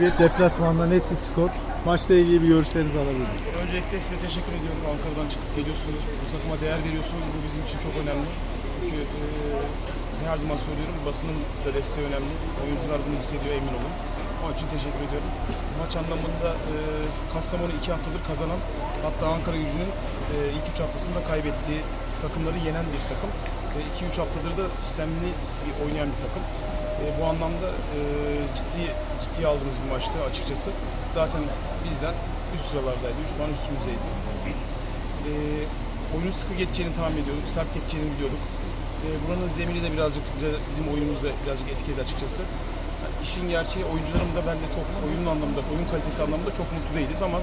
Bir deplasmanda net bir skor. Maçla ilgili bir görüşlerinizi alabilirim. Öncelikle size teşekkür ediyorum. Ankara'dan çıkıp geliyorsunuz. Bu takıma değer veriyorsunuz. Bu bizim için çok önemli. Çünkü e, her zaman söylüyorum basının da desteği önemli. Oyuncular bunu hissediyor emin olun. Onun için teşekkür ediyorum. Maç anlamında e, Kastamonu iki haftadır kazanan hatta Ankara gücünün e, ilk üç haftasında kaybettiği takımları yenen bir takım. Ve 2-3 haftadır da sistemli bir oynayan bir takım. E, bu anlamda e, ciddi ciddiye aldığımız bir maçtı açıkçası. Zaten bizden üst sıralardaydı. 3 puan üstümüzdeydi. E, oyunun sıkı geçeceğini tahmin ediyorduk. Sert geçeceğini biliyorduk. E, buranın zemini de birazcık bizim oyunumuzda birazcık etkiledi açıkçası. Yani işin gerçeği oyuncularım da ben de çok oyun anlamında, oyun kalitesi anlamında çok mutlu değiliz ama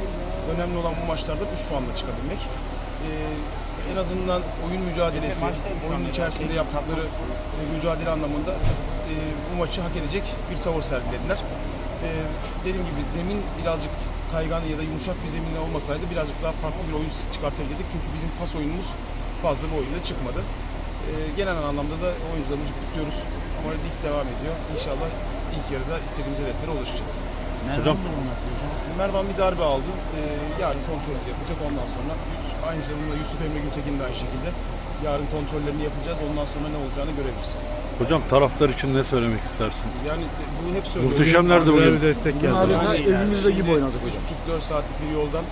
önemli olan bu maçlarda 3 puanla çıkabilmek. E, en azından oyun mücadelesi, oyunun içerisinde yaptıkları e, mücadele anlamında e, bu maçı hak edecek bir tavır sergilediler. E, dediğim gibi zemin birazcık kaygan ya da yumuşak bir zeminle olmasaydı birazcık daha farklı bir oyun çıkartabilirdik. Çünkü bizim pas oyunumuz fazla bir oyunda çıkmadı. E, genel anlamda da oyuncularımızı kutluyoruz. Ama lig devam ediyor. İnşallah ilk yarıda istediğimiz hedeflere ulaşacağız. Mervan durumu nasıl hocam? Mervan bir darbe aldı. Ee, yarın kontrol yapacak. Ondan sonra aynı zamanda Yusuf Emre Güntekin de aynı şekilde. Yarın kontrollerini yapacağız. Ondan sonra ne olacağını görebiliriz. Hocam taraftar için ne söylemek istersin? Yani bu hep söylüyorum. Muhteşemlerdi bugün. bir destek geldi. Yani evimizde gibi oynadık hocam. 3,5-4 saatlik bir yoldan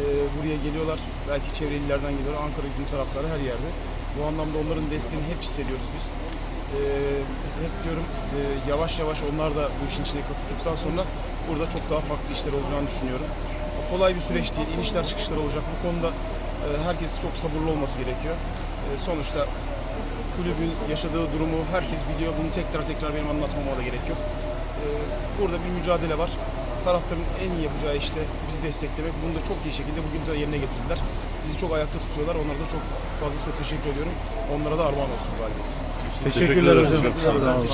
e, buraya geliyorlar. Belki çevre illerden geliyorlar. Ankara gücünün taraftarı her yerde. Bu anlamda onların desteğini hep hissediyoruz biz. E, hep diyorum e, yavaş yavaş onlar da bu işin içine katıldıktan sonra burada çok daha farklı işler olacağını düşünüyorum. Kolay bir süreç değil. İnişler çıkışlar olacak. Bu konuda e, herkes çok sabırlı olması gerekiyor. E, sonuçta kulübün yaşadığı durumu herkes biliyor. Bunu tekrar tekrar benim anlatmama da gerek yok. Ee, Burada bir mücadele var. Taraftarın en iyi yapacağı işte bizi desteklemek. Bunu da çok iyi şekilde bugün de yerine getirdiler. Bizi çok ayakta tutuyorlar. Onlara da çok fazlasıyla teşekkür ediyorum. Onlara da armağan olsun galibiyet. Teşekkürler Teşekkürler hocam. hocam. Sağ olun.